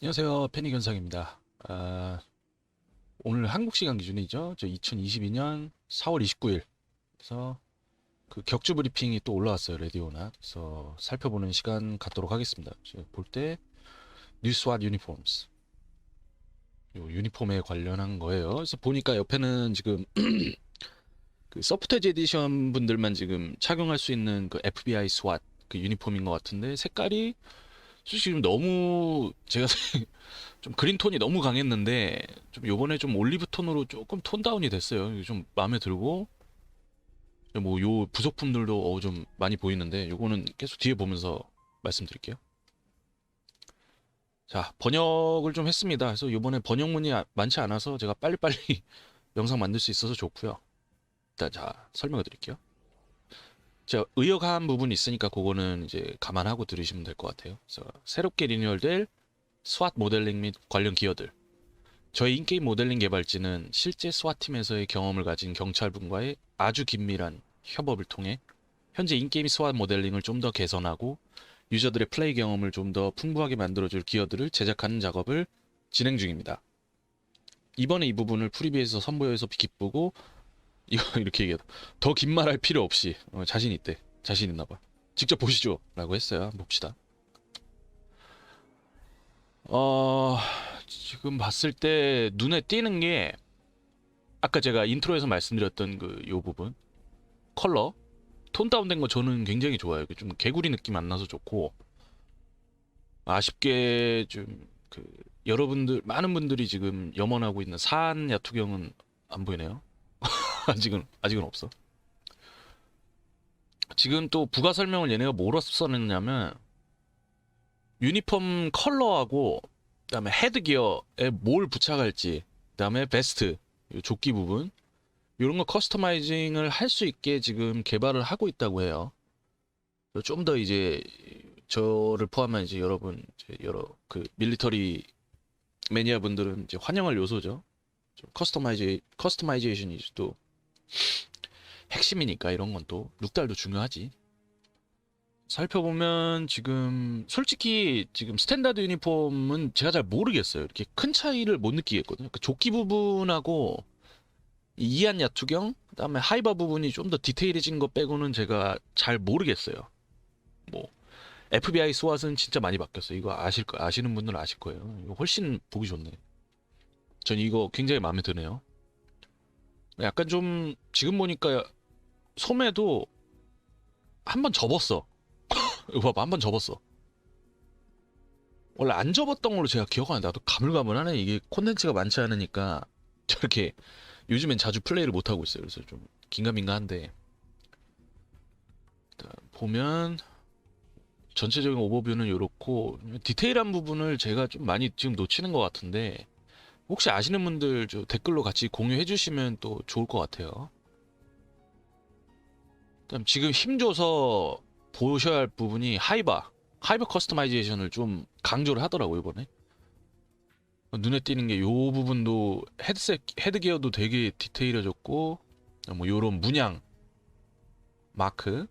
안녕하세요. 패닉현상입니다. 아, 오늘 한국 시간 기준이죠. 저 2022년 4월 29일. 그래서 그 격주 브리핑이 또 올라왔어요. 레디오나. 그래서 살펴보는 시간 갖도록 하겠습니다. 볼 때 뉴스왓 유니폼스. 요 유니폼에 관련한 거예요. 그래서 보니까 옆에는 지금 그 서프테지 에디션 분들만 지금 착용할 수 있는 그 FBI SWAT 그 유니폼인 것 같은데 색깔이 솔직히 좀 너무 제가 좀 그린 톤이 너무 강했는데 좀 요번에 좀 올리브 톤으로 조금 톤 다운이 됐어요. 좀 마음에 들고 뭐 요 부속품들도 어, 좀 많이 보이는데 요거는 계속 뒤에 보면서 말씀드릴게요. 자, 번역을 좀 했습니다. 그래서 요번에 번역문이 아- 많지 않아서 제가 빨리빨리 영상 만들 수 있어서 좋고요. 일단 자, 설명을 드릴게요. 제가 의역한 부분이 있으니까 그거는 이제 감안하고 들으시면 될 것 같아요. 그래서 새롭게 리뉴얼될 스왓 모델링 및 관련 기여들. 저희 인게임 모델링 개발진은 실제 스왓 팀에서의 경험을 가진 경찰분과의 아주 긴밀한 협업을 통해 현재 인게임 스왓 모델링을 좀 더 개선하고 유저들의 플레이 경험을 좀 더 풍부하게 만들어줄 기여들을 제작하는 작업을 진행 중입니다. 이번에 이 부분을 프리뷰에서 선보여서 기쁘고 이거 이렇게 얘기해도 더 긴 말 할 필요 없이 어, 자신 있대. 자신 있나 봐. 직접 보시죠. 라고 했어요. 봅시다. 어, 지금 봤을 때 눈에 띄는 게 아까 제가 인트로에서 말씀드렸던 그 요 부분 컬러 톤 다운된 거 저는 굉장히 좋아요. 좀 개구리 느낌 안 나서 좋고 아쉽게 좀 그 여러분들 많은 분들이 지금 염원하고 있는 사안 야투경은 안 보이네요. 아직은 아직은 없어. 지금 또 부가 설명을 얘네가 뭐로 써냈냐면 유니폼 컬러하고 그다음에 헤드 기어에 뭘 부착할지 그다음에 베스트 요 조끼 부분 이런 거 커스터마이징을 할 수 있게 지금 개발을 하고 있다고 해요. 좀 더 이제 저를 포함한 이제 여러분 이제 여러 그 밀리터리 매니아 분들은 이제 환영할 요소죠. 좀 커스터마이제 커스터마이제이션이 또 핵심이니까 이런 건 또 룩달도 중요하지. 살펴보면 지금 솔직히 지금 스탠다드 유니폼은 제가 잘 모르겠어요. 이렇게 큰 차이를 못 느끼겠거든요. 그 조끼 부분하고 이 이안 야투경 그다음에 하이바 부분이 좀 더 디테일해진 거 빼고는 제가 잘 모르겠어요. 뭐 FBI 스왓은 진짜 많이 바뀌었어요. 이거 아실 거 아시는 분들은 아실 거예요. 이거 훨씬 보기 좋네. 전 이거 굉장히 마음에 드네요. 약간 좀 지금 보니까 소매도 한 번 접었어. 이거 봐봐 한 번 접었어. 원래 안 접었던 걸로 제가 기억하는데 나도 가물가물하네. 이게 콘텐츠가 많지 않으니까 저렇게 요즘엔 자주 플레이를 못 하고 있어요. 그래서 좀 긴가민가한데 보면 전체적인 오버뷰는 이렇고 디테일한 부분을 제가 좀 많이 지금 놓치는 것 같은데 혹시 아시는 분들 저 댓글로 같이 공유해 주시면 또 좋을 것 같아요. 그다음 지금 힘줘서 보셔야 할 부분이 하이바, 하이바 커스터마이제이션을 좀 강조를 하더라고요 이번에. 눈에 띄는 게 요 부분도 헤드셋 헤드기어도 되게 디테일해졌고 뭐 요런 문양 마크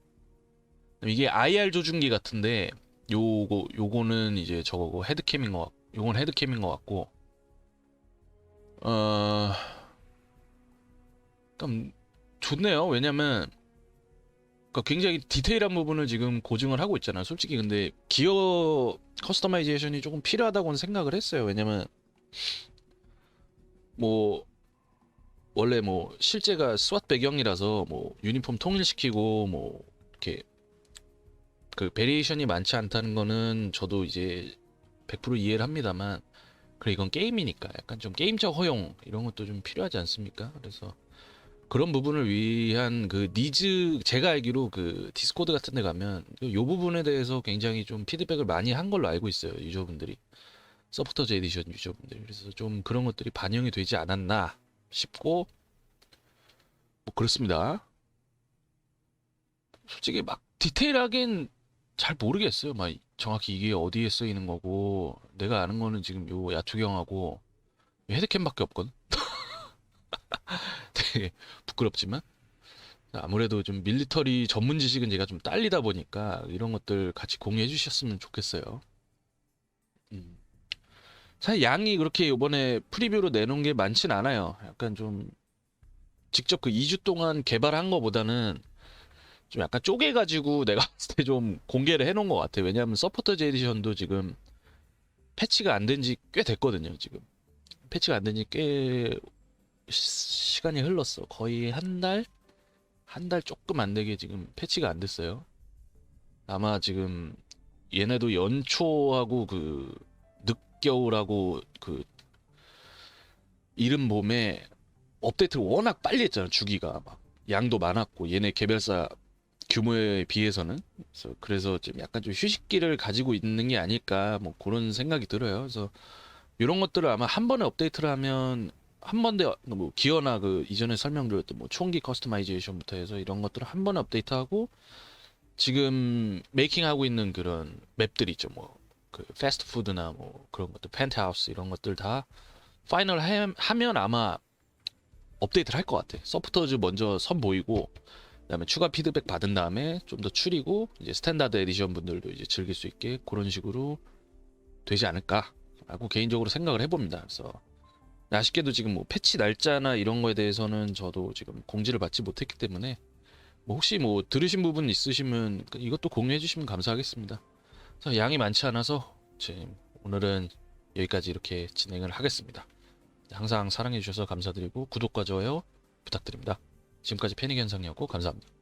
이게 IR 조준기 같은데 요거 요거는 이제 저거고 헤드캠인 것 같, 요건 헤드캠인 것 같고 어, 그럼 좋네요. 왜냐면 그러니까 굉장히 디테일한 부분을 지금 고증을 하고 있잖아요. 솔직히 근데 기어 커스터마이제이션이 조금 필요하다고는 생각을 했어요. 왜냐면 뭐 원래 뭐 실제가 스왓 배경이라서 뭐 유니폼 통일시키고 뭐 이렇게 그 베리에이션이 많지 않다는 거는 저도 이제 100% 이해를 합니다만 그래 이건 게임이니까 약간 좀 게임적 허용 이런 것도 좀 필요하지 않습니까? 그래서 그런 부분을 위한 그 니즈 제가 알기로 그 디스코드 같은 데 가면 요 부분에 대해서 굉장히 좀 피드백을 많이 한 걸로 알고 있어요. 유저분들이. 서포터즈 에디션 유저분들이. 그래서 좀 그런 것들이 반영이 되지 않았나 싶고 뭐 그렇습니다. 솔직히 막 디테일하긴 잘 모르겠어요. 막 정확히 이게 어디에 쓰이는 거고 내가 아는 거는 지금 요 야투경하고 요 헤드캠밖에 없거든. 되게 부끄럽지만 아무래도 좀 밀리터리 전문 지식은 제가 좀 딸리다 보니까 이런 것들 같이 공유해 주셨으면 좋겠어요. 음. 사실 양이 그렇게 이번에 프리뷰로 내놓은 게 많진 않아요. 약간 좀 직접 그 2주 동안 개발한 거보다는 좀 약간 쪼개가지고 내가 봤을 때 좀 공개를 해놓은 것 같아요. 왜냐하면 서포터즈 에디션도 지금 패치가 안 된 지 꽤 됐거든요. 지금 패치가 안 된 지 꽤 시간이 흘렀어. 거의 한 달? 한 달 조금 안 되게 지금 패치가 안 됐어요. 아마 지금 얘네도 연초하고 그 늦겨울하고 그 이른 봄에 업데이트를 워낙 빨리 했잖아 주기가 막 양도 많았고 얘네 개별사 규모에 비해서는 그래서, 그래서 좀 약간 좀 휴식기를 가지고 있는 게 아닐까 뭐 그런 생각이 들어요. 그래서 이런 것들을 아마 한 번에 업데이트를 하면 한 번에 뭐 기어나 그 이전에 설명드렸던 뭐 총기 커스터마이제이션부터 해서 이런 것들을 한 번에 업데이트하고 지금 메이킹하고 있는 그런 맵들 있죠 뭐 그 패스트푸드나 뭐 그런 것들 펜트하우스 이런 것들 다 파이널 하- 하면 아마 업데이트를 할 것 같아. 서포터즈 먼저 선 보이고 그다음에 추가 피드백 받은 다음에 좀 더 추리고 이제 스탠다드 에디션 분들도 이제 즐길 수 있게 그런 식으로 되지 않을까라고 개인적으로 생각을 해봅니다. 그래서 아쉽게도 지금 뭐 패치 날짜나 이런 거에 대해서는 저도 지금 공지를 받지 못했기 때문에 뭐 혹시 뭐 들으신 부분 있으시면 그 이것도 공유해 주시면 감사하겠습니다. 그래서 양이 많지 않아서 지금 오늘은 여기까지 이렇게 진행을 하겠습니다. 항상 사랑해 주셔서 감사드리고 구독과 좋아요 부탁드립니다. 지금까지 패닉 현상이었고 감사합니다.